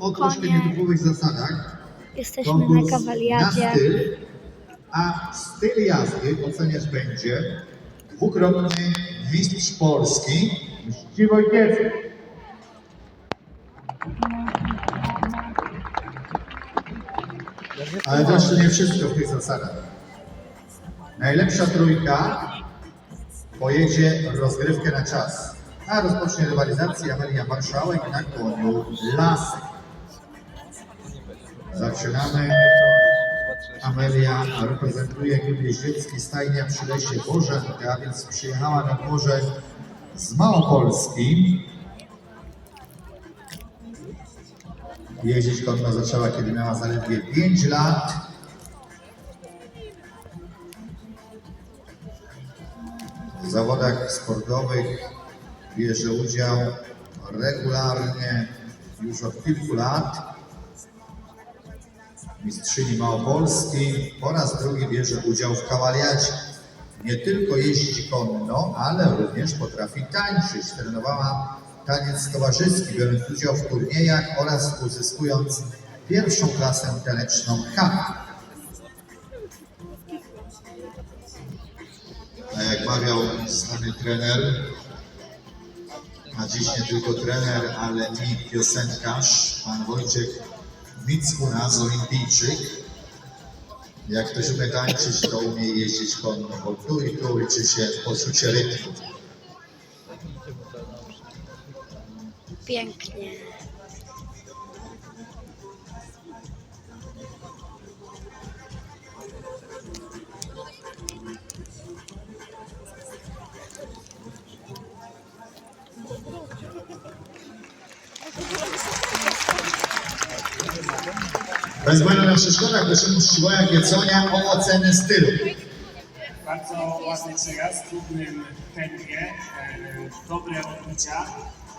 o troszkę Konie. nietypowych zasadach. Jesteśmy Konkurs na kawaliadzie. Na styl, a styl jazdy oceniać będzie dwukrotny mistrz Polski Mści Wojciecki. Ale to jeszcze nie wszystko w tych zasadach. Najlepsza trójka pojedzie rozgrywkę na czas. A rozpocznie rywalizację Amelia Marszałek na koniu Lasek. Zaczynamy. Amelia reprezentuje klub jeździecki Stajnia przy Lesie Bożenka, a więc przyjechała na dworze z Małopolski. Jeździć konno zaczęła, kiedy miała zaledwie 5 lat. W zawodach sportowych bierze udział regularnie już od kilku lat. Mistrzyni Małopolski po raz drugi bierze udział w kawaliacie. Nie tylko jeździ konno, ale również potrafi tańczyć. Trenowała taniec towarzyski, biorąc udział w turniejach oraz uzyskując pierwszą klasę taneczną H. A jak mawiał znany trener, a dziś nie tylko trener, ale i piosenkarz, pan Wojciech Mickunas, olimpijczyk. Jak ktoś umie tańczyć, to umie jeździć konno, bo tu i tu liczy się poczucie rytmu. Pięknie. Błędu na przeszkodach prosimy Uczciwoja Gieconia o ocenę stylu. Bardzo ładny przejazd w trudnym tempie, e, dobre odbicia.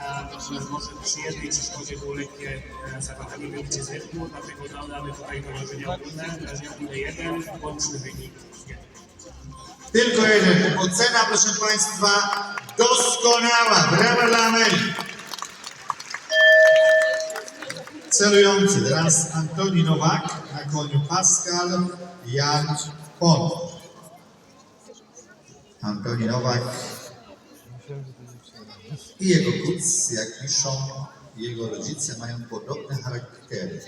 e, może przy jednej przeszkodzie było lekkie e, zapadanie wybicie z rytmu, dlatego dodamy tutaj wyrażenie ogólne, wyrażenie ogólne 1, łączny wynik 1. Tylko jeden. Ocena, proszę Państwa, doskonała. Brawa dla Amelii. Celujący teraz Antoni Nowak na koniu Pascal Jan Pon. Antoni Nowak i jego kuc, jak piszą jego rodzice, mają podobne charaktery.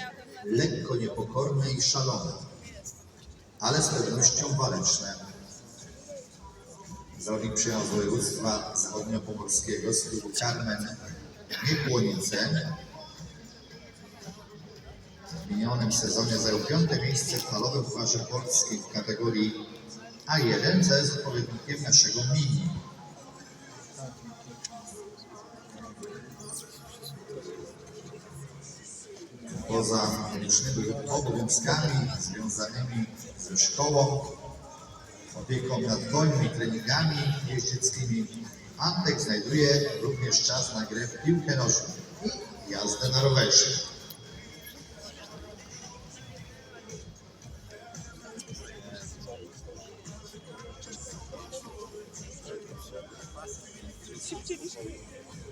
Lekko niepokorne i szalone, ale z pewnością waleczne. Zawodnik przyjechał z województwa zachodniopomorskiego z klubu Carmen Niekłonice. Minionym sezonie zajął piąte miejsce w halowym pucharze polskim w kategorii A1, co jest odpowiednikiem naszego mini. Poza licznymi obowiązkami związanymi ze szkołą, opieką nad końmi, treningami jeździeckimi. Antek znajduje również czas na grę w piłkę nożną i jazdę na rowerze. 小姐你是女人